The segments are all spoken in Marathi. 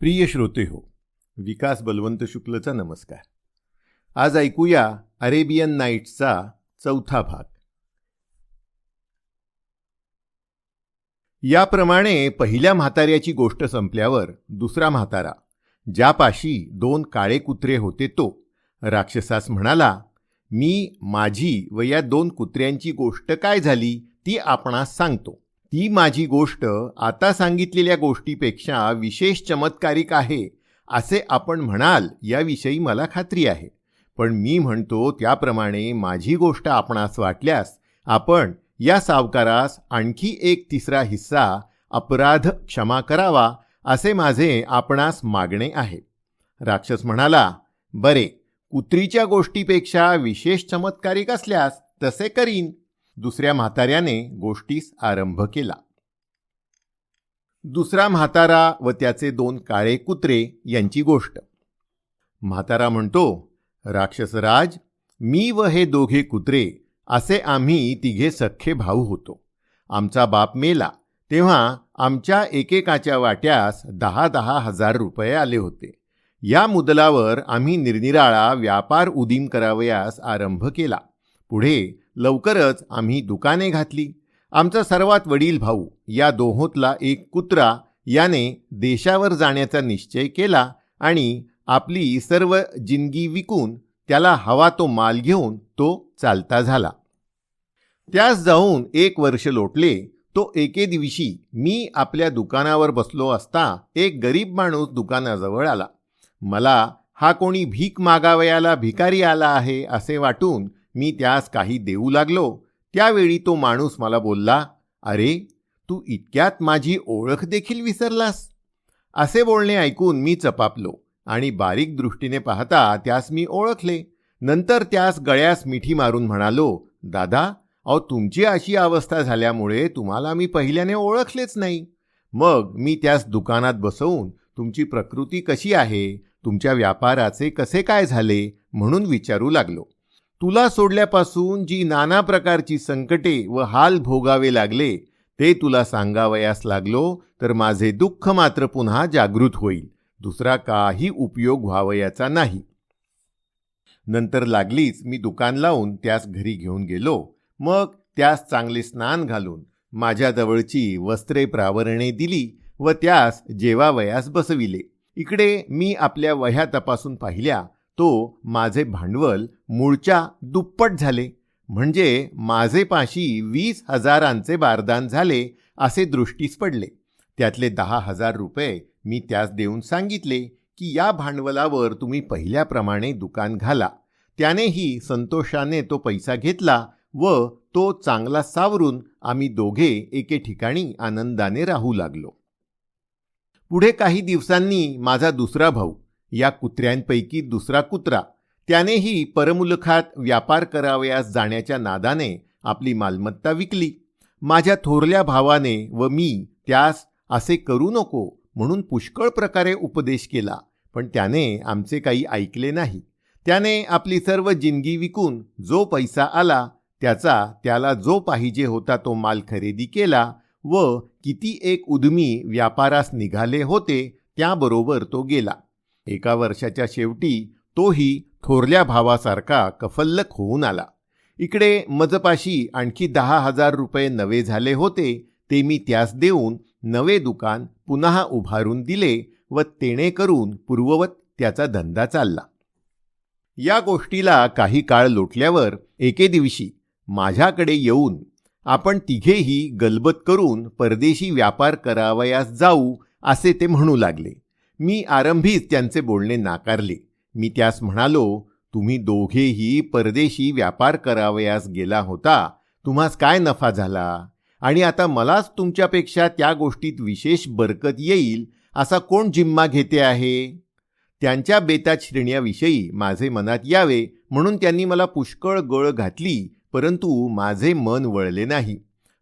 प्रिय श्रोते हो विकास बलवंत शुक्लचा नमस्कार. आज ऐकूया अरेबियन नाईट्सचा चौथा भाग. याप्रमाणे पहिल्या म्हाताऱ्याची गोष्ट संपल्यावर दुसरा म्हातारा ज्यापाशी दोन काळे कुत्रे होते तो राक्षसास म्हणाला मी माझी व या दोन कुत्र्यांची गोष्ट काय झाली ती आपणास सांगतो. ती माझी गोष्ट आता सांगितलेल्या गोष्टीपेक्षा विशेष चमत्कारिक आहे असे आपण म्हणाल याविषयी मला खात्री आहे. पण मी म्हणतो त्याप्रमाणे माझी गोष्ट आपणास वाटल्यास आपण या सावकारास आणखी एक तिसरा हिस्सा अपराध क्षमा करावा असे माझे आपणास मागणे आहे. राक्षस म्हणाला बरे कुत्रीच्या गोष्टीपेक्षा विशेष चमत्कारिक असल्यास तसे करीन. दुसऱ्या म्हाताऱ्याने गोष्टीस आरंभ केला. दुसरा म्हातारा व त्याचे दोन काळे कुत्रे यांची गोष्ट. म्हातारा म्हणतो राक्षसराज मी व हे दोघे कुत्रे असे आम्ही तिघे सख्खे भाऊ होतो. आमचा बाप मेला तेव्हा आमच्या एकेकाच्या वाट्यास दहा दहा हजार रुपये आले होते. या मुदलावर आम्ही निरनिराळा व्यापार उदीम करावयास आरंभ केला. पुढे लवकरच आम्ही दुकाने घातली. आमचा सर्वात वडील भाऊ या दोहोतला एक कुत्रा याने देशावर जाण्याचा निश्चय केला आणि आपली सर्व जिंदगी विकून त्याला हवा तो माल घेऊन तो चालता झाला. त्यास जाऊन एक वर्ष लोटले. तो एके दिवशी मी आपल्या दुकानावर बसलो असता एक गरीब माणूस दुकानाजवळ आला. मला हा कोणी भीक मागावयाला भिकारी आला आहे असे वाटून मी त्यास काही देऊ लागलो. त्यावेळी तो माणूस मला बोलला अरे तू इतक्यात माझी ओळख देखील विसरलास. असे बोलणे ऐकून मी चपापलो आणि बारीक दृष्टीने पाहता त्यास मी ओळखले. नंतर त्यास गळ्यास मिठी मारून म्हणालो दादा अहो तुमची अशी अवस्था झाल्यामुळे तुम्हाला मी पहिल्याने ओळखलेच नाही. मग मी त्यास दुकानात बसवून तुमची प्रकृती कशी आहे? तुमच्या व्यापाराचे कसे काय झाले? म्हणून विचारू लागलो. तुला सोडल्यापासून जी नाना प्रकारची संकटे व हाल भोगावे लागले ते तुला सांगावयास लागलो तर माझे दुःख मात्र पुन्हा जागृत होईल. दुसरा काही उपयोग व्हावयाचा नाही. नंतर लागलीच मी दुकान लावून त्यास घरी घेऊन गेलो. मग त्यास चांगले स्नान घालून माझ्याजवळची वस्त्रे प्रावरणे दिली व त्यास जेवावयास बसविले. इकडे मी आपल्या वह्या तपासून पाहिल्या तो माझे भांडवल मूळच्या दुप्पट झाले. म्हणजे माझे पाशी वीस हजारांचे बारदान झाले असे दृष्टीस पडले. त्यातले दहा हजार रुपये मी त्यास देऊन सांगितले की या भांडवलावर तुम्ही पहिल्याप्रमाणे दुकान घाला. त्यानेही संतोषाने तो पैसा घेतला व तो चांगला सावरून आम्ही दोघे एके ठिकाणी आनंदाने राहू लागलो. पुढे काही दिवसांनी माझा दुसरा भाऊ या कुत्र्यांपैकी दुसरा कुत्रा. त्यानेही परमुलखात व्यापार करावयास जाण्याच्या नादाने आपली मालमत्ता विकली. माझ्या थोरल्या भावाने व मी त्यास असे करू नको म्हणून पुष्कळ प्रकारे उपदेश केला पण त्याने आमचे काही ऐकले नाही. त्याने आपली सर्व जिंदगी विकून जो पैसा आला त्याचा त्याला जो पाहिजे होता तो माल खरेदी केला व किती एक उद्मी व्यापारास निघाले होते त्याबरोबर तो गेला. एका वर्षाच्या शेवटी तोही थोरल्या भावासारखा कफल्लक होऊन आला. इकडे मजपाशी आणखी दहा हजार रुपये नवे झाले होते ते मी त्यास देऊन नवे दुकान पुन्हा उभारून दिले व तेणे करून पूर्ववत त्याचा धंदा चालला. या गोष्टीला काही काळ लोटल्यावर एके दिवशी माझ्याकडे येऊन आपण तिघेही गलबत करून परदेशी व्यापार करावयास जाऊ असे ते म्हणू लागले. मी आरंभीच त्यांचे बोलणे नाकारले. मी त्यास म्हणालो तुम्ही दोघेही परदेशी व्यापार करावयास गेला होता. तुम्हास काय नफा झाला? आणि आता मलाच तुमच्यापेक्षा त्या गोष्टीत विशेष बरकत येईल असा कोण जिम्मा घेते आहे? त्यांच्या बेतात श्रेण्याविषयी माझे मनात यावे म्हणून त्यांनी मला पुष्कळ गळ घातली परंतु माझे मन वळले नाही.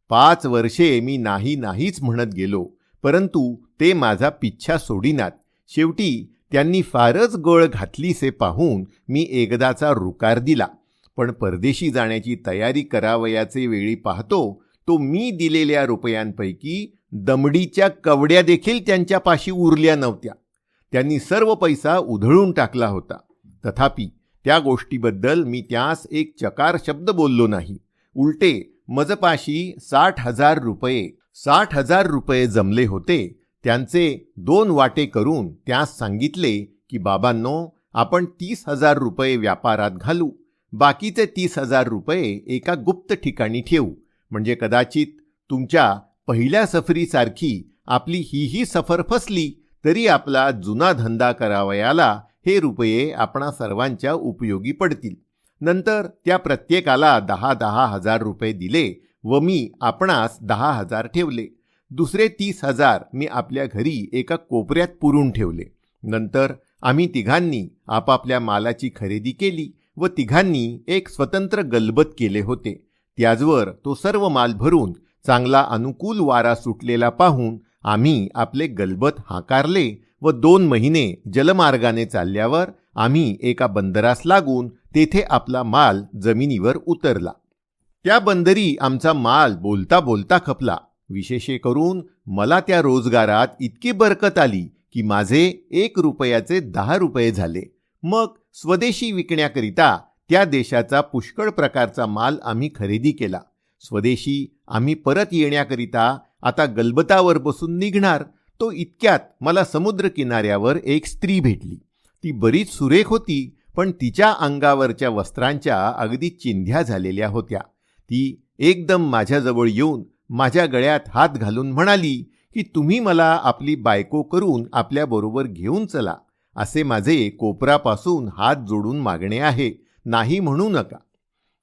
पाच वर्षे मी नाही नाहीच म्हणत गेलो परंतु ते माझा पिच्छा सोडिनात. शेवटी त्यांनी फारच गळ घातलीसे पाहून मी एकदाचा रुकार दिला. पण परदेशी जाण्याची तयारी करावयाचे वेळी पाहतो तो मी दिलेल्या रुपयांपैकी दमडीच्या कवड्या देखील त्यांच्यापाशी उरल्या नव्हत्या. त्यांनी सर्व पैसा उधळून टाकला होता. तथापि त्या गोष्टीबद्दल मी त्यास एक चकार शब्द बोललो नाही. उलटे मजपाशी साठ हजार रुपये साठ हजार रुपये जमले होते. त्यांचे दोन वाटे करून त्यास सांगितले की बाबांनो आपण तीस हजार रुपये व्यापारात घालू. बाकीचे तीस हजार रुपये एका गुप्त ठिकाणी ठेवू. म्हणजे कदाचित तुमच्या पहिल्या सफरीसारखी आपली हीही सफर फसली तरी आपला जुना धंदा करावयाला हे रुपये आपणा सर्वांच्या उपयोगी पडतील. नंतर त्या प्रत्येकाला दहा दहा हजार रुपये दिले व मी आपणास दहा हजार ठेवले. दुसरे तीस हजार मी आपल्या घरी एका कोपऱ्यात पुरून ठेवले. नंतर आम्ही तिघांनी आपापल्या मालाची खरेदी केली व तिघांनी एक स्वतंत्र गलबत केले होते. त्याचवर तो सर्व माल भरून चांगला अनुकूल वारा सुटलेला पाहून आम्ही आपले गलबत हाकारले व दोन महिने जलमार्गाने चालल्यावर आम्ही एका बंदरास लागून तेथे आपला माल जमिनीवर उतरला. त्या बंदरी आमचा माल बोलता बोलता खपला. विशेषे करून मला त्या रोजगारात इतकी बरकत आली की माझे एक रुपयाचे दहा रुपये झाले. मग स्वदेशी विकण्याकरिता त्या देशाचा पुष्कळ प्रकारचा माल आम्ही खरेदी केला. स्वदेशी आम्ही परत येण्याकरिता आता गलबतावर बसून निघणार. तो इतक्यात मला समुद्र किनाऱ्यावर एक स्त्री भेटली. ती बरीच सुरेख होती पण तिच्या अंगावरच्या वस्त्रांच्या अगदी चिंध्या झालेल्या होत्या. ती एकदम माझ्याजवळ येऊन माझ्या गळ्यात हात घालून म्हणाली की तुम्ही मला आपली बायको करून आपल्याबरोबर घेऊन चला असे माझे कोपरापासून हात जोडून मागणे आहे नाही म्हणू नका.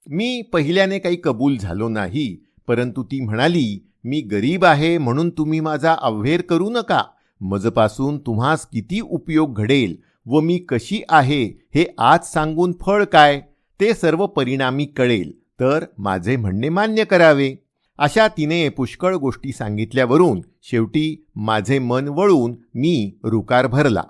मी पहिल्याने काही कबूल झालो नाही परंतु ती म्हणाली मी गरीब आहे म्हणून तुम्ही माझा अव्हेर करू नका मजपासून तुम्हास किती उपयोग घडेल व मी कशी आहे हे आज सांगून फळ काय ते सर्व परिणामी कळेल तर माझे म्हणणे मान्य करावे. अशा तिने पुष्कळ गोष्टी सांगितल्यावरून शेवटी माझे मन वळून मी रुकार भरला.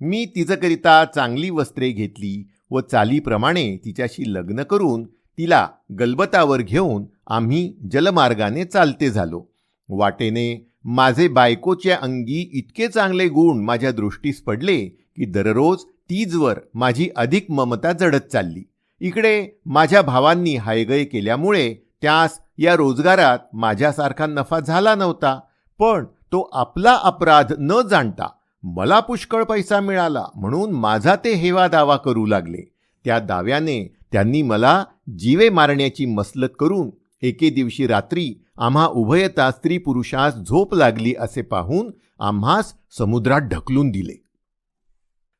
मी तिच्याकरिता चांगली वस्त्रे घेतली व चालीप्रमाणे तिच्याशी लग्न करून तिला गलबतावर घेऊन आम्ही जलमार्गाने चालते झालो. वाटेने माझे बायकोच्या अंगी इतके चांगले गुण माझ्या दृष्टीस पडले की दररोज तीजवर माझी अधिक ममता जडत चालली. इकडे माझ्या भावांनी हायगय केल्यामुळे त्यास या रोजगारात माझ्यासारखा नफा झाला नव्हता पण तो आपला अपराध न जाणता मला पुष्कळ पैसा मिळाला म्हणून माझा ते हेवा दावा करू लागले. त्या दाव्याने त्यांनी मला जीवे मारण्याची मसलत करून एके दिवशी रात्री आम्हा उभयता स्त्री पुरुषास झोप लागली असे पाहून आम्हास समुद्रात ढकलून दिले.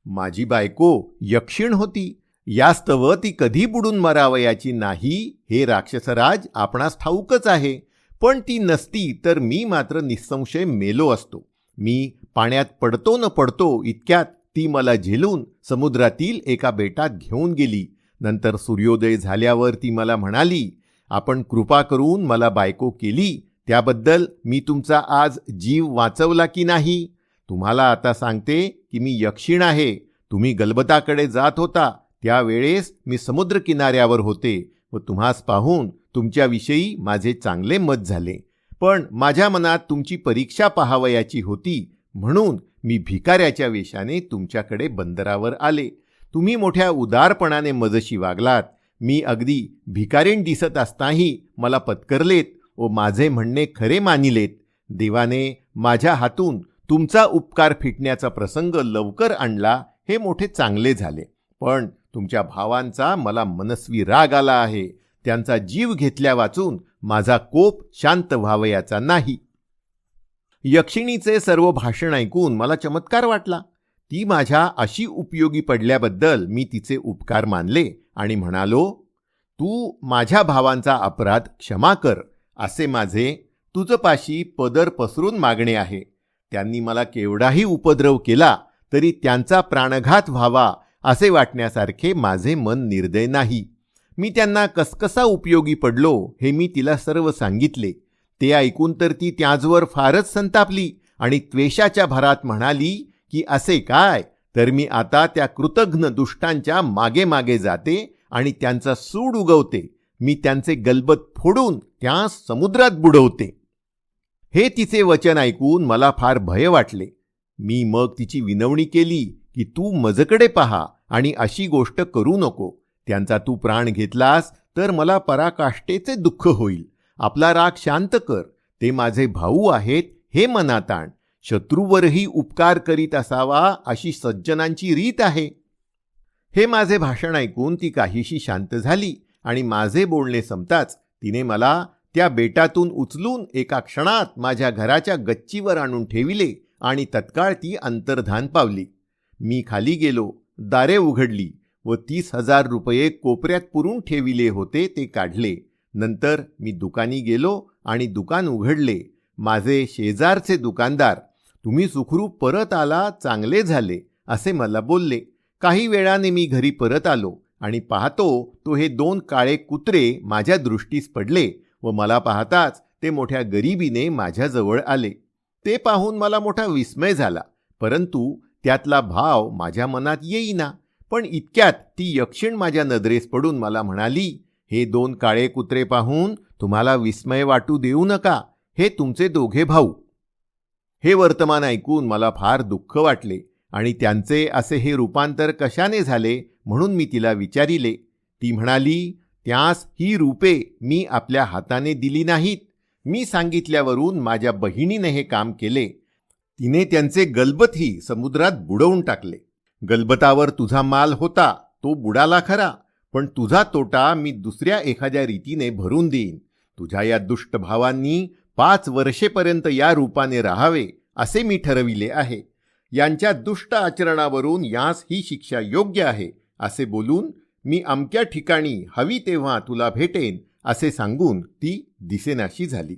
माझी बायको यक्षिण होती. यास्तव ती कधी बुडून मरावयाची नाही हे राक्षसराज आपणास ठाऊकच आहे. पण ती नसती तर मी मात्र निसंशय मेलो असतो. मी पाण्यात पडतो न पडतो इतक्यात ती मला झेलून समुद्रातील एका बेटात घेऊन गेली. नंतर सूर्योदय झाल्यावर ती मला म्हणाली आपण कृपा करून मला बायको केली त्याबद्दल मी तुमचा आज जीव वाचवला की नाही? तुम्हाला आता सांगते की मी यक्षिण आहे. तुम्ही गलबताकडे जात होता. त्यावेळेस मी समुद्र किनाऱ्यावर होते व तुम्हास पाहून तुमच्याविषयी माझे चांगले मत झाले. पण माझ्या मनात तुमची परीक्षा पाहावयाची होती म्हणून मी भिकाऱ्याच्या वेशाने तुमच्याकडे बंदरावर आले. तुम्ही मोठ्या उदारपणाने मजशी वागलात. मी अगदी भिकारीण दिसत असताही मला पत्करलेत व माझे म्हणणे खरे मानिलेत. देवाने माझ्या हातून तुमचा उपकार फिटण्याचा प्रसंग लवकर आणला हे मोठे चांगले झाले. पण तुमच्या भावांचा मला मनस्वी राग आला आहे. त्यांचा जीव घेतल्या वाचून माझा कोप शांत व्हावयाचा नाही. यक्षिणीचे सर्व भाषण ऐकून मला चमत्कार वाटला. ती माझ्या अशी उपयोगी पडल्याबद्दल मी तिचे उपकार मानले आणि म्हणालो तू माझ्या भावांचा अपराध क्षमा कर असे माझे तुझपाशी पदर पसरून मागणे आहे. त्यांनी मला केवढाही उपद्रव केला तरी त्यांचा प्राणघात व्हावा असे वाटण्यासारखे माझे मन निर्दय नाही. मी त्यांना कसकसा उपयोगी पडलो हे मी तिला सर्व सांगितले. ते ऐकून तर ती त्याचवर फारच संतापली आणि त्वेषाच्या भरात म्हणाली की असे काय? तर मी आता त्या कृतघ्न दुष्टांच्या मागे मागे जाते आणि त्यांचा सूड उगवते. मी त्यांचे गलबत फोडून त्या समुद्रात बुडवते. हे तिचे वचन ऐकून मला फार भय वाटले. मी मग तिची विनवणी केली की तू मजकडे पहा आणि अशी गोष्ट करू नको. त्यांचा तू प्राण घेतलास तर मला पराकाष्ठेचे दुःख होईल. आपला राग शांत कर. ते माझे भाऊ आहेत हे मनात आण शत्रूवरही उपकार करीत असावा अशी सज्जनांची रीत आहे. हे माझे भाषण ऐकून ती काहीशी शांत झाली आणि माझे बोलणे संपताच तिने मला त्या बेटातून उचलून एका क्षणात माझ्या घराच्या गच्चीवर आणून ठेविले आणि तत्काळ ती अंतर्धान पावली. मी खाली गेलो दारे उघडली व तीस हजार रुपये कोपऱ्यात पुरून ठेविले होते ते काढले. नंतर मी दुकानी गेलो आणि दुकान उघडले. माझे शेजारचे दुकानदार तुम्ही सुखरूप परत आला चांगले झाले असे मला बोलले. काही वेळाने मी घरी परत आलो आणि पाहतो तो हे दोन काळे कुत्रे माझ्या दृष्टीस पडले व मला पाहताच ते मोठ्या गरिबीने माझ्याजवळ आले. ते पाहून मला मोठा विस्मय झाला. परंतु त्यातला भाव माझ्या मनात येईना. पण इतक्यात ती यक्षिण माझ्या नजरेस पडून मला म्हणाली हे दोन काळे कुत्रे पाहून तुम्हाला विस्मय वाटू देऊ नका. हे तुमचे दोघे भाऊ. हे वर्तमान ऐकून मला फार दुःख वाटले आणि त्यांचे असे हे रूपांतर कशाने झाले म्हणून मी तिला विचारिले. ती म्हणाली त्यास ही रूपे मी आपल्या हाताने दिली नाहीत. मी सांगितल्यावरून माझ्या बहिणीने हे काम केले. तिने त्यांचे गलबतही समुद्रात बुडवून टाकले. गलबतावर तुझा माल होता तो बुडाला खरा पण तुझा तोटा मी दुसऱ्या एखाद्या रीतीने भरून देईन. तुझ्या या दुष्ट भावांनी पाच वर्षेपर्यंत या रूपाने राहावे असे मी ठरविले आहे. यांच्या दुष्ट आचरणावरून यास ही शिक्षा योग्य आहे असे बोलून मी अमक्या ठिकाणी हवी तेव्हा तुला भेटेन असे सांगून ती दिसेनाशी झाली.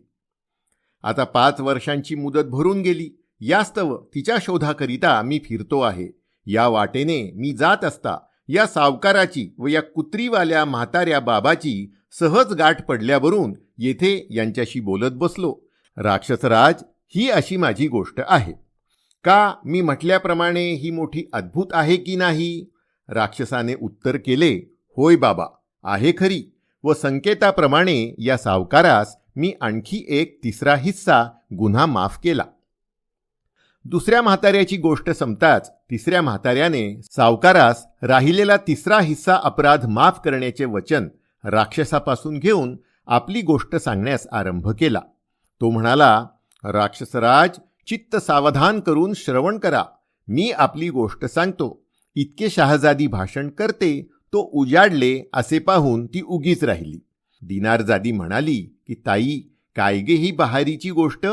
आता पाच वर्षांची मुदत भरून गेली. यास्तव तिच्या शोधाकरिता मी फिरतो आहे. या वाटेने मी जात असता या सावकाराची व या कुत्रीवाल्या म्हाताऱ्या बाबाची सहज गाठ पडल्यावरून येथे यांच्याशी बोलत बसलो. राक्षसराज ही अशी माझी गोष्ट आहे. का मी म्हटल्याप्रमाणे ही मोठी अद्भुत आहे की नाही? राक्षसाने उत्तर केले होय बाबा आहे खरी व संकेताप्रमाणे या सावकारास मी आणखी एक तिसरा हिस्सा गुन्हा माफ केला. दुसऱ्या म्हाताऱ्याची गोष्ट संपताच तिसऱ्या म्हाताऱ्याने सावकारास राहिलेला तिसरा हिस्सा अपराध माफ करण्याचे वचन राक्षसापासून घेऊन आपली गोष्ट सांगण्यास आरंभ केला. तो म्हणाला राक्षसराज चित्त सावधान करून श्रवण करा. मी आपली गोष्ट सांगतो. इतके शहाजादी भाषण करते तो उजाडले असे पाहून ती उगीच राहिली. दिनारजादी म्हणाली की ताई कायगे ही बहारीची गोष्ट?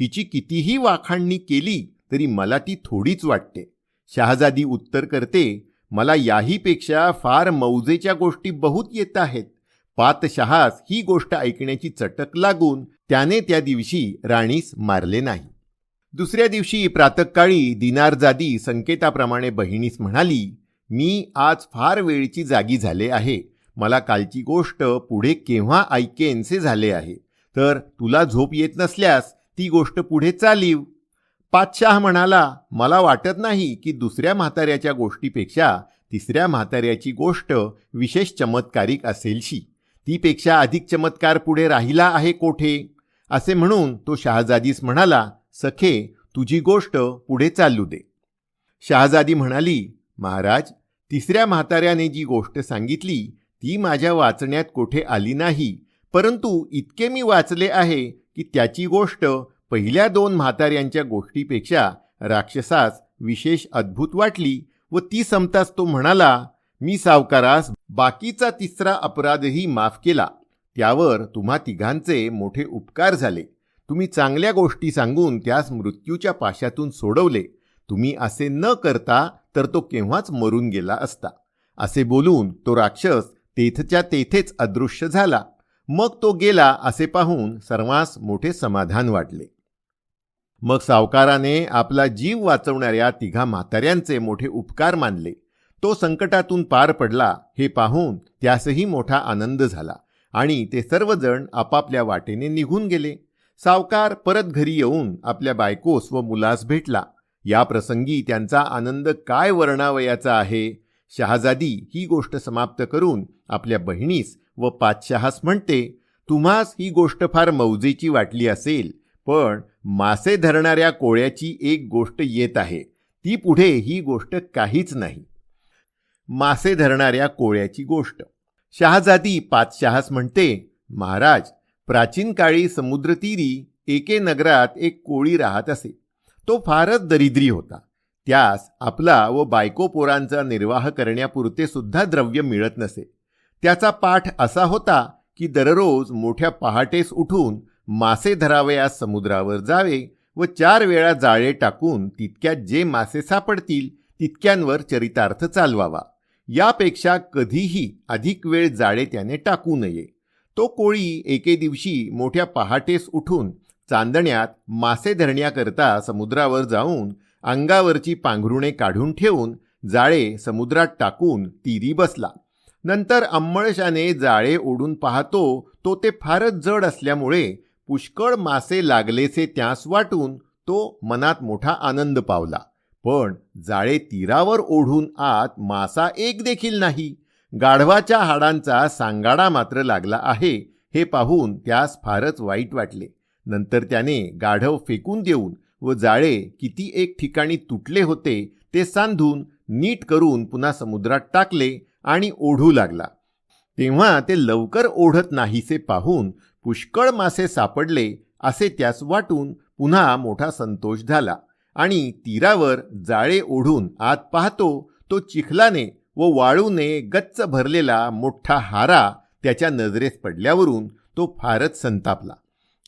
हिची कितीही वाखाणणी केली तरी मला ती थोडीच वाटते. शहाजादी उत्तर करते मला याहीपेक्षा फार मौजेच्या गोष्टी बहुत येत आहेत. पातशहास ही गोष्ट ऐकण्याची चटक लागून त्याने त्या दिवशी राणीस मारले नाही. दुसऱ्या दिवशी प्रातकाळी दिनारजादी संकेताप्रमाणे बहिणीस म्हणाली मी आज फार वेळची जागी झाले आहे. मला कालची गोष्ट पुढे केव्हा ऐकेनसे झाले आहे. तर तुला झोप येत नसल्यास ती गोष्ट पुढे चालीव. पातशाह म्हणाला मला वाटत नाही की दुसऱ्या म्हाताऱ्याच्या गोष्टीपेक्षा तिसऱ्या म्हाताऱ्याची गोष्ट विशेष चमत्कारिक असेलशी. तीपेक्षा अधिक चमत्कार पुढे राहिला आहे कोठे? असे म्हणून तो शहाजादीस म्हणाला सखे तुझी गोष्ट पुढे चालू दे. शहाजादी म्हणाली महाराज तिसऱ्या म्हाताऱ्याने जी गोष्ट सांगितली ती माझ्या वाचण्यात कोठे आली नाही परंतु इतके मी वाचले आहे की त्याची गोष्ट पहिल्या दोन म्हाताऱ्यांच्या गोष्टीपेक्षा राक्षसास विशेष अद्भुत वाटली व ती संपताच तो म्हणाला मी सावकारास बाकीचा तिसरा अपराधही माफ केला. त्यावर तुम्हा तिघांचे मोठे उपकार झाले. तुम्ही चांगल्या गोष्टी सांगून त्यास मृत्यूच्या पाशातून सोडवले. तुम्ही असे न करता तर तो केव्हाच मरून गेला असता. असे बोलून तो राक्षस तेथच्या तेथेच अदृश्य झाला. मग तो गेला असे पाहून सर्वांस मोठे समाधान वाटले. मग सावकाराने आपला जीव वाचवणाऱ्या तिघा म्हाताऱ्यांचे मोठे उपकार मानले. तो संकटातून पार पडला हे पाहून त्यासही मोठा आनंद झाला आणि ते सर्वजण आपापल्या वाटेने निघून गेले. सावकार परत घरी येऊन आपल्या बायकोस व मुलास भेटला. या प्रसंगी त्यांचा आनंद काय वर्णावयाचा आहे? शहाजादी ही गोष्ट समाप्त करून आपल्या बहिणीस व पाचशहास म्हणते तुम्हास ही गोष्ट फार मौजेची वाटली असेल पण मासे धरणाऱ्या कोळ्याची एक गोष्ट येत आहे ती पुढे ही गोष्ट काहीच नाही. मासे धरणाऱ्या कोळ्याची गोष्ट. शहाजादी पाचशहास म्हणते महाराज प्राचीन काळी समुद्रतीरी एके नगरात एक कोळी राहत असे. तो फारच दरिद्री होता. त्यास आपला व बायको पोरांचा निर्वाह करण्यापुरते सुद्धा द्रव्य मिळत नसे. त्याचा पाठ असा होता की दररोज मोठ्या पहाटेस उठून मासे धरावयास समुद्रावर जावे व चार वेळा जाळे टाकून तितक्यात जे मासे सापडतील तितक्यांवर चरितार्थ चालवावा. यापेक्षा कधीही अधिक वेळ जाळे त्याने टाकू नये. तो कोळी एके दिवशी मोठ्या पहाटेस उठून चांदण्यात मासे धरण्याकरता समुद्रावर जाऊन अंगावरची पांघरुणे काढून ठेवून जाळे समुद्रात टाकून तिरी बसला. नंतर अंमळशाने जाळे ओढून पाहतो तो ते फारच जड असल्यामुळे पुष्कळ मासे लागलेचे त्यास वाटून तो मनात मोठा आनंद पावला. पण जाळे तीरावर ओढून आत मासा एक देखील नाही. गाढवाच्या हाडांचा सांगाडा मात्र लागला आहे हे पाहून त्यास फारच वाईट वाटले. नंतर त्याने गाढव फेकून देऊन व जाळे किती एक ठिकाणी तुटले होते ते सांधून नीट करून पुन्हा समुद्रात टाकले आणि ओढू लागला. तेव्हा ते लवकर ओढत नाहीसे पाहून पुष्कळ मासे सापडले असे त्यास वाटून पुन्हा मोठा संतोष झाला. आणि तीरावर जाळे ओढून आत पाहतो तो चिखलाने व वाळूने गच्च भरलेला मोठा हारा त्याच्या नजरेस पडल्यावरून तो फारच संतापला.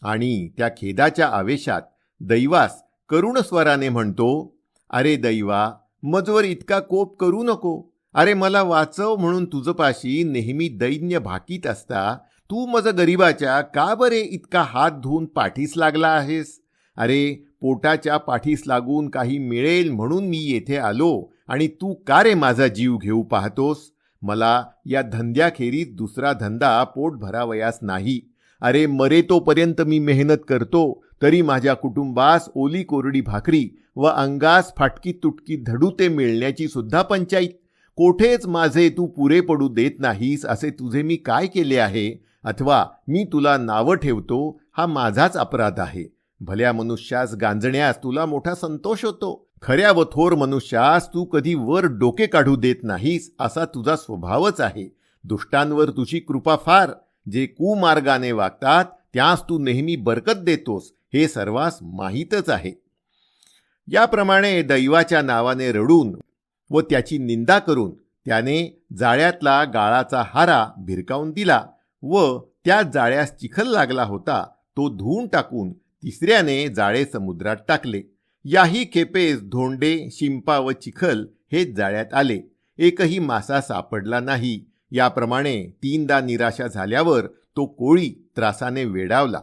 आणि त्या खेदाच्या आवेशात दैवास करुण स्वराने म्हणतो अरे दैवा मजवर इतका कोप करू नको. अरे मला वाचव म्हणून तुझपाशी नेहमी दैन्य भाकीत असता. तू मज गरिबाच्या का बरे इतका हात धुवून पाठीस लागला आहेस? अरे पोटाच्या पाठीस लागून काही मिळेल म्हणून मी येथे आलो आणि तू का रे माझा जीव घेऊ पाहतोस? मला या धंद्याखेरीज दुसरा धंदा पोट भरावयास नाही. अरे मरे तोपर्यंत मी मेहनत करतो तरी माझ्या कुटुंबास ओली कोरडी भाकरी व अंगास फाटकी तुटकी धडूते मिळण्याची सुद्धा पंचायत कोठेच माझे तू पुरे पडू देत नाहीस असे तुझे मी काय केले आहे? अथवा मी तुला नावं ठेवतो हा माझाच अपराध आहे. भल्या मनुष्यास गांजण्यास तुला मोठा संतोष होतो. खऱ्या व थोर मनुष्यास तू कधी वर डोके काढू देत नाहीस असा तुझा स्वभावच आहे. दुष्टांवर तुझी कृपा फार. जे कुमार्गाने वागतात त्यास तू नेहमी बरकत देतोस हे सर्वांस माहीतच आहे. याप्रमाणे दैवाच्या नावाने रडून व त्याची निंदा करून त्याने जाळ्यातला गाळाचा हारा भिरकावून दिला व त्या जाळ्यास चिखल लागला होता तो धुवून टाकून तिसऱ्याने जाळे समुद्रात टाकले. याही खेपेस धोंडे शिंपा व चिखल हे जाळ्यात आले. एकही मासा सापडला नाही. याप्रमाणे तीनदा निराशा झाल्यावर तो कोळी त्रासाने वेडावला.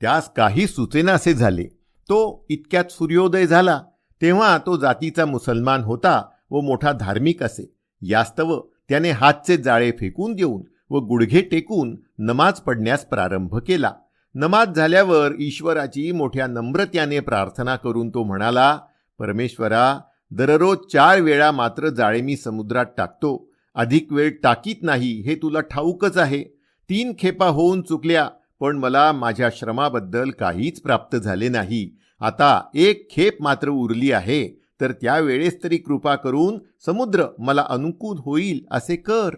त्यास काही सुचेनासे झाले. तो इतक्यात सूर्योदय झाला. तेव्हा तो जातीचा मुसलमान होता. व मोठा धार्मिक असे. यास्तव त्याने हातचे जाळे फेकून देऊन व गुडघे टेकून नमाज पडण्यास प्रारंभ केला. नमाज झाल्यावर ईश्वराची मोठ्या नम्रत्याने प्रार्थना करून तो म्हणाला परमेश्वरा दररोज चार वेळा मात्र जाळे मी समुद्रात टाकतो. अधिक वेळ टाकीत नाही हे तुला ठाऊकच आहे. तीन खेपा होऊन चुकल्या पण मला माझ्या श्रमाबद्दल काहीच प्राप्त झाले नाही. आता एक खेप मात्र उरली आहे. तर त्यावेळेस तरी कृपा करून समुद्र मला अनुकूल होईल असे कर.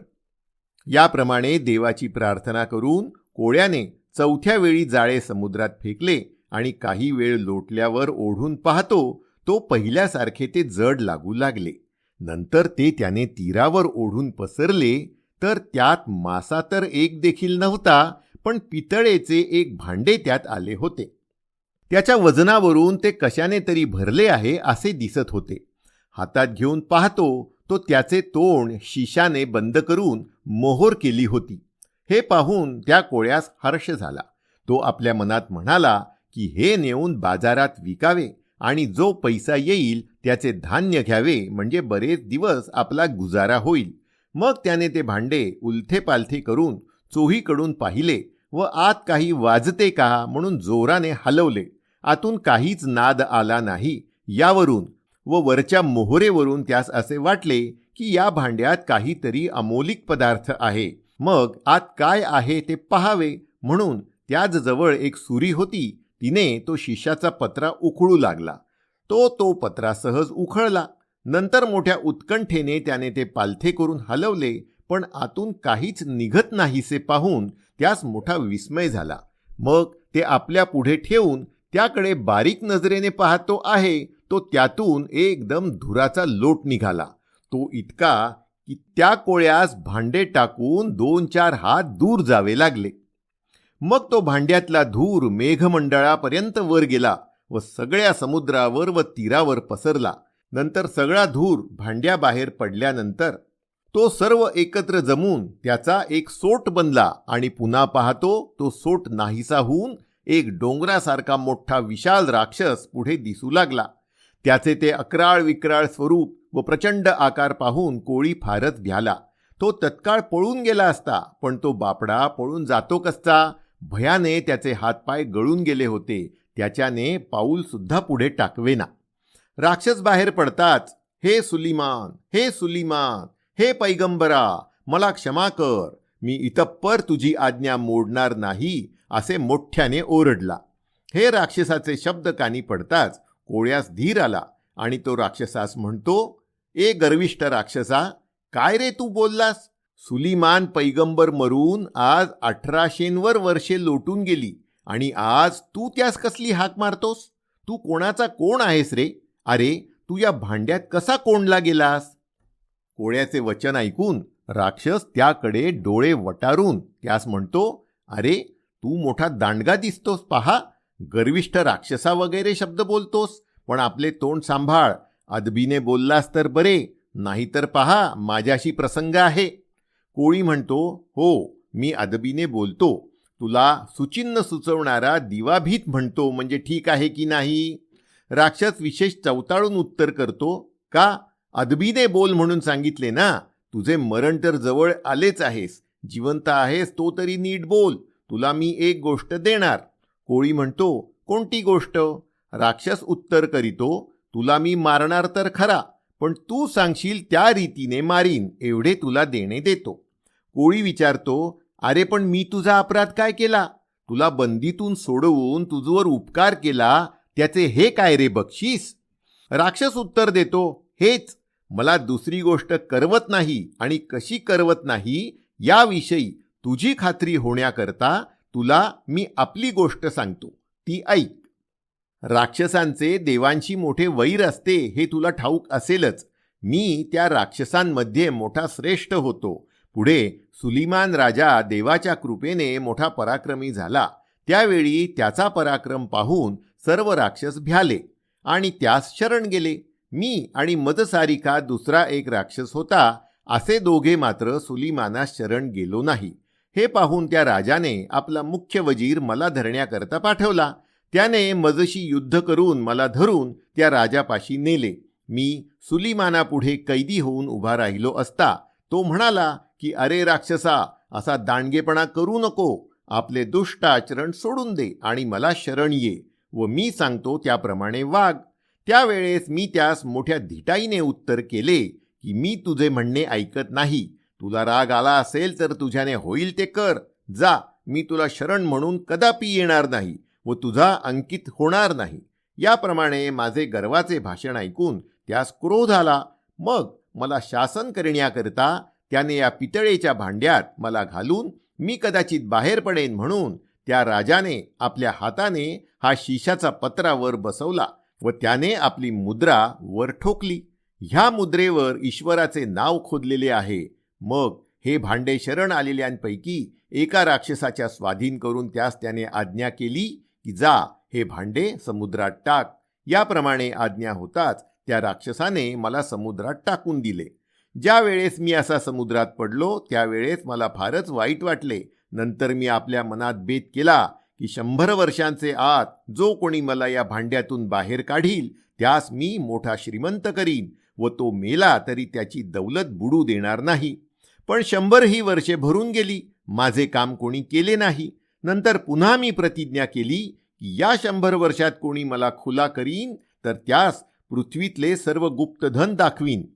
याप्रमाणे देवाची प्रार्थना करून कोळ्याने चौथ्या वेळी जाळे समुद्रात फेकले आणि काही वेळ लोटल्यावर ओढून पाहतो तो पहिल्यासारखे ते जड लागू लागले. नंतर ते त्याने तीरावर ओढून पसरले तर त्यात मासा तर एक देखील नव्हता पण पितळेचे एक भांडे त्यात आले होते. त्याच्या वजनावरून ते कशाने तरी भरले आहे असे दिसत होते. हातात घेऊन पाहतो तो त्याचे तोंड शिशाने बंद करून मोहोर केली होती. हे पाहून त्या कोळ्यास हर्ष झाला. तो आपल्या मनात म्हणाला की हे नेऊन बाजारात विकावे आणि जो पैसा येईल त्याचे धान्य घ्यावे म्हणजे बरेच दिवस आपला गुजारा होईल. मग त्याने ते भांडे उलथे पालथे करून चोहीकडून पाहिले व आत काही वाजते का म्हणून जोराने हलवले. आतून काहीच नाद आला नाही. यावरून व वरच्या मोहरेवरून त्यास असे वाटले की या भांड्यात काहीतरी अमोलिक पदार्थ आहे. मग आत काय आहे ते पहावे म्हणून त्याच जवळ एक सुरी होती. तिने तो शिष्याचा पत्रा उखळू लागला. तो तो पत्रा सहज उखळला. नंतर मोठ्या उत्कंठेने त्याने ते पालथे करून हलवले पण आतून काहीच निघत नाहीसे पाहून त्यास मोठा विस्मय झाला. मग ते आपल्या पुढे ठेवून त्याकडे बारीक नजरेने पाहतो आहे तो त्यातून एकदम धुराचा लोट निघाला. तो इतका की त्या कोळ्यास भांडे टाकून दोन चार हात दूर जावे लागले. मग तो भांड्यातला धूर मेघमंडळापर्यंत वर गेला व सगळ्या समुद्रावर व तीरावर पसरला. नंतर सगळा धूर भांड्याबाहेर पडल्यानंतर तो सर्व एकत्र जमून त्याचा एक सोट बनला आणि पुन्हा पाहतो तो सोट नाहीसा होऊन एक डोंगरासारखा मोठा विशाल राक्षस पुढे दिसू लागला. त्याचे ते अकराळ विक्राळ स्वरूप व प्रचंड आकार पाहून कोळी फारच भ्याला तो तत्काळ पळून गेला असता पण तो बापडा पळून जातो कसचा भयाने त्याचे हातपाय गळून गेले होते. त्याच्याने पाऊलसुद्धा पुढे टाकवेना. राक्षस बाहेर पडताच हे सुलिमान हे सुलिमान हे पैगंबरा मला क्षमा कर. मी इतप्पर तुझी आज्ञा मोडणार नाही असे मोठ्याने ओरडला. हे राक्षसाचे शब्द कानी पडताच कोळ्यास धीर आला आणि तो राक्षसास म्हणतो ए गर्विष्ठ राक्षसा काय रे तू बोललास? सुलिमान पैगंबर मरून आज अठराशेंवर वर्षे लोटून गेली आणि आज तू त्यास कसली हाक मारतोस? तू कोणाचा कोण आहेस रे? अरे तू या भांड्यात कसा कोंडला गेलास? कोळ्याचे वचन ऐकून राक्षस त्याकडे डोळे वटारून त्यास म्हणतो अरे तू मोठा दांडगा दिसतोस पहा. गर्विष्ठ राक्षसा वगैरे शब्द बोलतोस. पण आपले तोंड सांभाळ. अदबीने बोललास तर बरे. नाहीतर पहा माझ्याशी प्रसंग आहे. कोळी म्हणतो हो मी अदबीने बोलतो. तुला सुचिन्ह सुचवणारा दिवाभीत म्हणतो म्हणजे ठीक आहे की नाही? राक्षस विशेष चवताळून उत्तर करतो का? अदबीने बोल म्हणून सांगितले ना. तुझे मरण तर जवळ आलेच आहेस. जिवंत आहेस तो तरी नीट बोल. तुला मी एक गोष्ट देणार. कोळी म्हणतो कोणती गोष्ट? राक्षस उत्तर करीतो तुला मी मारणार तर खरा पण तू सांगशील त्या रीतीने मारीन एवढे तुला देणे देतो. कोळी विचारतो अरे पण मी तुझा अपराध काय केला? तुला बंदीतून सोडवून तुझवर उपकार केला त्याचे हे काय रे बक्षीस? राक्षस उत्तर देतो हेच मला दुसरी गोष्ट करवत नाही आणि कशी करवत नाही याविषयी तुझी खात्री होण्याकरता तुला मी आपली गोष्ट सांगतो. ती ऐक. राक्षसांचे देवांशी मोठे वैर असते हे तुला ठाऊक असेलच. मी त्या राक्षसांमध्ये मोठा श्रेष्ठ होतो. पुढे सुलिमान राजा देवाच्या कृपेने मोठा पराक्रमी झाला. त्यावेळी त्याचा पराक्रम पाहून सर्व राक्षस भ्याले आणि त्यास शरण गेले. मी आणि मदसारिका दुसरा एक राक्षस होता असे दोघे मात्र सुलिमानास शरण गेलो नाही. हे पाहून त्या राजाने आपला मुख्य वजीर मला धरण्याकरता पाठवला. त्याने मजशी युद्ध करून मला धरून त्या राजापाशी नेले. मी सुलिमानापुढे कैदी होऊन उभा राहिलो असता तो म्हणाला की अरे राक्षसा असा दांडगेपणा करू नको. आपले दुष्ट आचरण सोडून दे आणि मला शरण ये व मी सांगतो त्याप्रमाणे वाघ त्यावेळेस मी त्यास मोठ्या धिटाईने उत्तर केले की मी तुझे म्हणणे ऐकत नाही. तुला राग आला असेल तर तुझ्याने होईल ते कर. जा मी तुला शरण म्हणून कदापि येणार नाही व तुझा अंकित होणार नाही. याप्रमाणे माझे गर्वाचे भाषण ऐकून त्यास क्रोध आला. मग मला शासन करण्याकरता त्याने या पितळेच्या भांड्यात मला घालून मी कदाचित बाहेर पडेन म्हणून त्या राजाने आपल्या हाताने हा शिशाचा पत्रावर बसवला. व त्याने आपली मुद्रा वर ठोकली. ह्या मुद्रेवर ईश्वराचे नाव खोदलेले आहे. मग हे भांडे शरण आलेल्यांपैकी एका राक्षसाच्या स्वाधीन करून त्यास त्याने आज्ञा केली की जा हे भांडे समुद्रात टाक. याप्रमाणे आज्ञा होताच त्या राक्षसाने मला समुद्रात टाकून दिले. ज्या वेळेस मी असा समुद्रात पडलो त्यावेळेस मला फारच वाईट वाटले. नंतर मी आपल्या मनात बेत केला. की शंभर वर्षांचे आत जो कोणी मला या भांड्यातून बाहेर काढील त्यास मी मोठा श्रीमंत करीन व तो मेला तरी त्याची दौलत बुडू देणार नाही. पण शंभर ही वर्षे भरून गेली माझे काम कोणी केले नाही. नंतर पुन्हा मी प्रतिज्ञा केली की या शंभर वर्षात कोणी मला खुला करीन तर त्यास पृथ्वीतले सर्व गुप्तधन दाखवीन.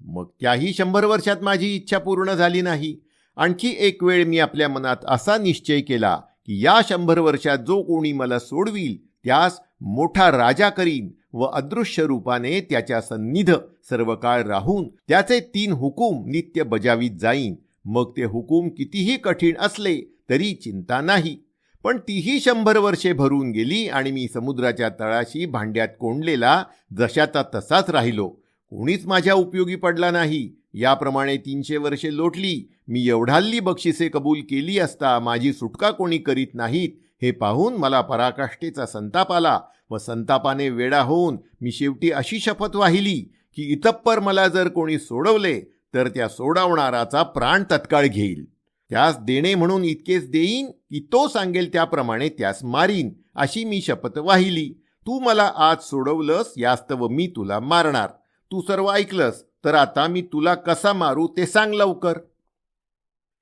मग त्याही शंभर वर्षात माझी इच्छा पूर्ण झाली नाही. आणखी एक वेळ मी आपल्या मनात असा निश्चय केला की या शंभर वर्षात जो कोणी मला सोडवील त्यास मोठा राजा करीन व अदृश्य रूपाने त्याच्या सन्निध सर्व काळ राहून त्याचे तीन हुकूम नित्य बजावीत जाईन. मग ते हुकूम कितीही कठीण असले तरी चिंता नाही. पण तीही शंभर वर्षे भरून गेली आणि मी समुद्राच्या तळाशी भांड्यात कोंडलेला जशाचा तसाच राहिलो. कोणीच माझ्या उपयोगी पडला नाही. याप्रमाणे तीनशे वर्षे लोटली. मी एवढाल्ली बक्षिसे कबूल केली असता माझी सुटका कोणी करीत नाहीत. हे पाहून मला पराकाष्ठेचा संताप आला व संतापाने वेडा होऊन मी शेवटी अशी शपथ वाहिली की इतप्पर मला जर कोणी सोडवले तर त्या सोडवणाराचा प्राण तत्काळ घेईल. त्यास देणे म्हणून इतकेच देईन की तो सांगेल त्याप्रमाणे त्यास मारीन अशी मी शपथ वाहिली. तू मला आज सोडवलंस यास्तव मी तुला मारणार. तू सर्व ऐकलंस तर आता मी तुला कसा मारू ते सांग लवकर.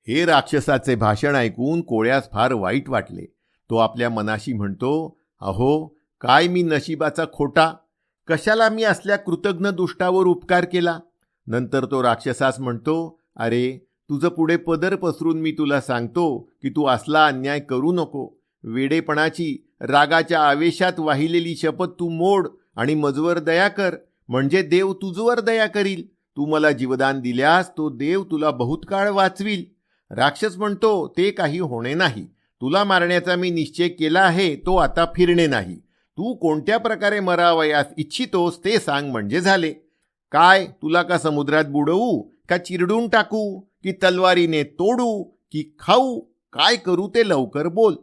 हे राक्षसाचे भाषण ऐकून कोळ्यास फार वाईट वाटले. तो आपल्या मनाशी म्हणतो अहो काय मी नशिबाचा खोटा? कशाला मी असल्या कृतज्ञ दुष्टावर उपकार केला? नंतर तो राक्षसास म्हणतो अरे तुझं पुढे पदर पसरून मी तुला सांगतो की तू असला अन्याय करू नको. वेडेपणाची रागाच्या आवेशात वाहिलेली शपथ तू मोड आणि मजवर दया कर. म्हणजे देव तुझवर दया करील. तू मला जीवदान दिल्यास तो देव तुला बहुतकाळ वाचवील. राक्षस म्हणतो ते काही होणे नाही. तुला मारण्याचा मी निश्चय केला आहे तो आता फिरणे नाही. तू कोणत्या प्रकारे मरावयास इच्छितोस ते सांग म्हणजे झाले. काय तुला का समुद्रात बुडवू का चिरडून टाकू की तलवारीने तोडू की खाऊ? काय करू ते लवकर बोल.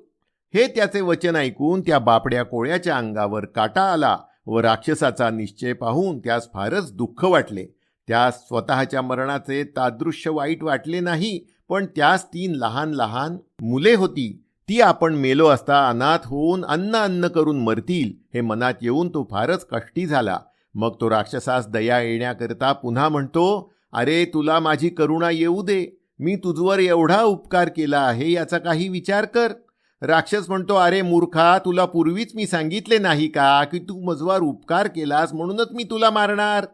हे त्याचे वचन ऐकून त्या बापड्या कोळ्याच्या अंगावर काटा आला. व राक्षसाचा निश्चय पाहून त्यास फारच दुःख वाटले. त्यास स्वतःच्या मरणाचे तादृश्य वाईट वाटले नाही पण त्यास तीन लहान लहान मुले होती. ती आपण मेलो असता अनाथ होऊन अन्न अन्न करून मरतील हे मनात येऊन तो फारच कष्टी झाला. मग तो राक्षसास दया येण्याकरता पुन्हा म्हणतो अरे तुला माझी करुणा येऊ दे. मी तुझवर एवढा उपकार केला आहे याचा काही विचार कर. राक्षस म्हणतो अरे मूर्खा तुला पूर्वीच मी सांगितले नाही का की तू मजवार उपकार केलास म्हणूनच मी तुला मारणार?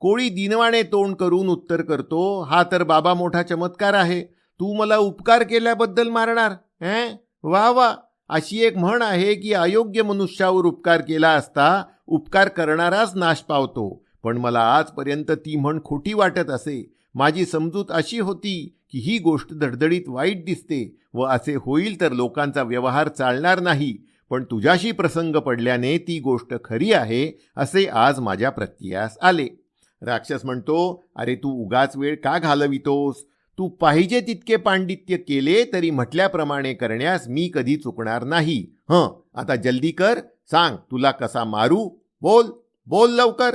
कोळी दिनवाणे तोंड करून उत्तर करतो हा तर बाबा मोठा चमत्कार आहे. तू मला उपकार केल्याबद्दल मारणार हे? वा वा. अशी एक म्हण आहे की अयोग्य मनुष्यावर उपकार केला असता उपकार करणाराच नाश पावतो. पण मला आजपर्यंत ती म्हण खोटी वाटत असे. माझी समजूत अशी होती की ही गोष्ट धडधडीत वाईट दिसते व असे होईल तर लोकांचा व्यवहार चालणार नाही पण तुझ्याशी प्रसंग पडल्याने ती गोष्ट खरी आहे असे आज माझ्या प्रत्ययास आले. राक्षस म्हणतो अरे तू उगाच वेळ का घालवितोस? तू पाहिजे तितके पांडित्य केले तरी म्हटल्याप्रमाणे करण्यास मी कधी चुकणार नाही. हं आता जल्दी कर सांग तुला कसा मारू? बोल बोल लवकर.